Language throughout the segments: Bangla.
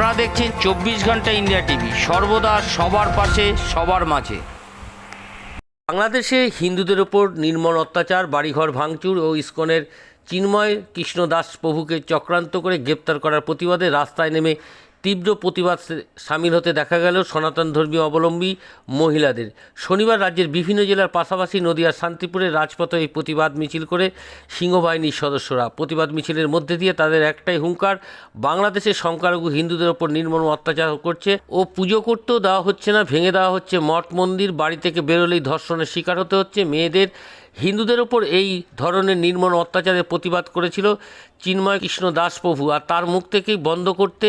আপনারা দেখছেন চব্বিশ ঘণ্টা ইন্ডিয়া টিভি। সর্বদা সবার পাশে, সবার মাঝে। বাংলাদেশে হিন্দুদের ওপর নির্মল অত্যাচার, বাড়িঘর ভাঙচুর ও ইস্কনের চিন্ময় কৃষ্ণ দাস প্রভুকে চক্রান্ত করে গ্রেপ্তার করার প্রতিবাদে রাস্তায় নেমে তীব্র প্রতিবাদ সামিল হতে দেখা গেল সনাতন ধর্মীয় অবলম্বী মহিলাদের। শনিবার রাজ্যের বিভিন্ন জেলার পাশাপাশি নদিয়ার শান্তিপুরের রাজপথে এই প্রতিবাদ মিছিল করে সিংহবাহিনীর সদস্যরা। প্রতিবাদ মিছিলের মধ্যে দিয়ে তাদের একটাই হুঙ্কার বাংলাদেশের সংখ্যালঘু হিন্দুদের ওপর নির্মম অত্যাচার করছে ও পুজো করতেও দেওয়া হচ্ছে না, ভেঙে দেওয়া হচ্ছে মঠ, মন্দির, বাড়ি থেকে বেরোলেই ধর্ষণের শিকার হতে হচ্ছে। মেয়েদের, হিন্দুদের ওপর এই ধরনের নির্মম অত্যাচারের প্রতিবাদ করেছিল চিন্ময় কৃষ্ণ দাস প্রভু আর তার মুখ থেকেই বন্ধ করতে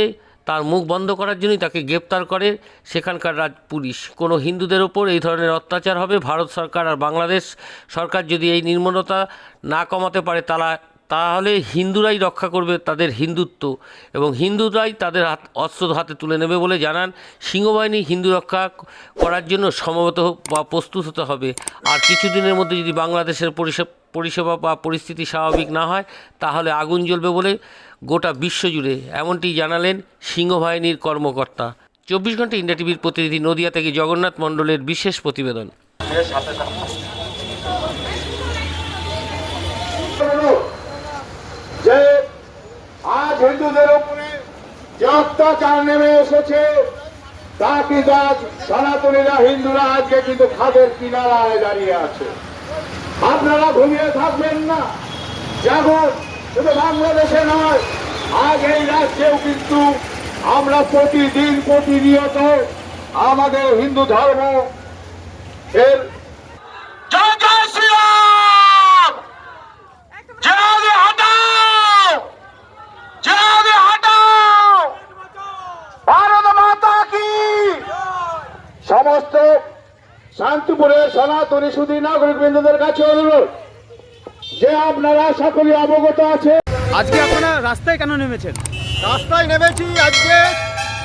তার মুখ বন্ধ করার জন্যই তাকে গ্রেপ্তার করে সেখানকার রাজ পুলিশ। কোনো হিন্দুদের ওপর এই ধরনের অত্যাচার হবে? ভারত সরকার আর বাংলাদেশ সরকার যদি এই নির্মলতা না কমাতে পারে, তারা তাহলে হিন্দুরাই রক্ষা করবে তাদের হিন্দুত্ব এবং হিন্দুরাই তাদের হাত, অস্ত্র হাতে তুলে নেবে বলে জানান। সিংহবাহিনী হিন্দু রক্ষা করার জন্য সমবেত বা প্রস্তুত হতে হবে। আর কিছুদিনের মধ্যে যদি বাংলাদেশের পরিষেবা পরিষেবা বা পরিস্থিতি স্বাভাবিক না হয়, তাহলে আগুন জ্বলবে বলে গোটা বিশ্বজুড়ে এমনটি জানালেন সিংহবাহিনীর কর্মকর্তা। চব্বিশ ঘণ্টা ইন্ডিয়া টিভির প্রতিনিধি নদিয়া থেকে জগন্নাথ মণ্ডলের বিশেষ প্রতিবেদন। আজ হিন্দুদের উপরে যে অত্যাচার নেমে এসেছে, তা কিন্তু আজ সনাতনীরা, হিন্দুরা আজকে কিন্তু খাদের কিনারায় দাঁড়িয়ে আছে? আপনারা ঘুমিয়ে থাকবেন না। যেমন শুধু বাংলাদেশে নয়, আজ এই রাজ্যেও কিন্তু আমরা প্রতিদিন প্রতিনিয়ত আমাদের হিন্দু ধর্ম এর জয় জয় ভারত মাতা কি? সমস্ত শান্তিপুরের সনাতনী সুদী নাগরিক বৃন্দদের কাছে অনুরোধ যে আপনারা সকলে অবগত আছে আজকে আপনারা রাস্তায় কেন নেমেছেন? রাস্তায় নেমেছি আজকে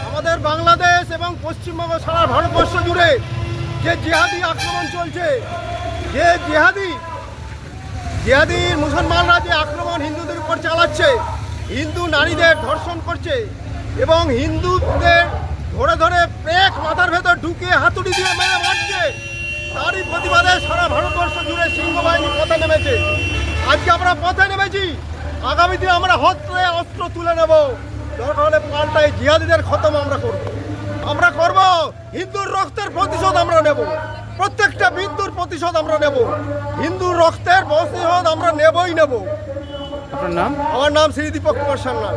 আমাদের বাংলাদেশ এবং পশ্চিমবঙ্গ সারা ভারতবর্ষ জুড়ে যে জিহাদি আক্রমণ চলছে যে জিহাদি জিহাদি মুসলমানরা যে আক্রমণ হিন্দুদের উপর চালাচ্ছে হিন্দু নারীদের ধর্ষণ করছে এবং হিন্দুদের ধরে ধরে পেক মাথার ভেতর ঢুকিয়ে হাতুড়ি দিয়ে মেরে মারছে। তারই প্রতিবাদে সারা ভারতবর্ষ জুড়ে সিংহবাহিনী পথে নেমেছে। আজকে আমরা পথে নেমেছি। আগামী দিনে আমরা হত্রে অস্ত্র তুলে নেব। দরকার হলে পাল্টায় জিহাদিদের খতম আমরা করব। আমরা করব হিন্দুর রক্তের প্রতিশোধ আমরা নেব। প্রত্যেকটা বিন্দুর প্রতিশোধ আমরা নেব। হিন্দুর রক্তের প্রতিশোধ আমরা নেবই নেব। আপনার নাম? আমার নাম শ্রী দীপক কুমার সান্যাল।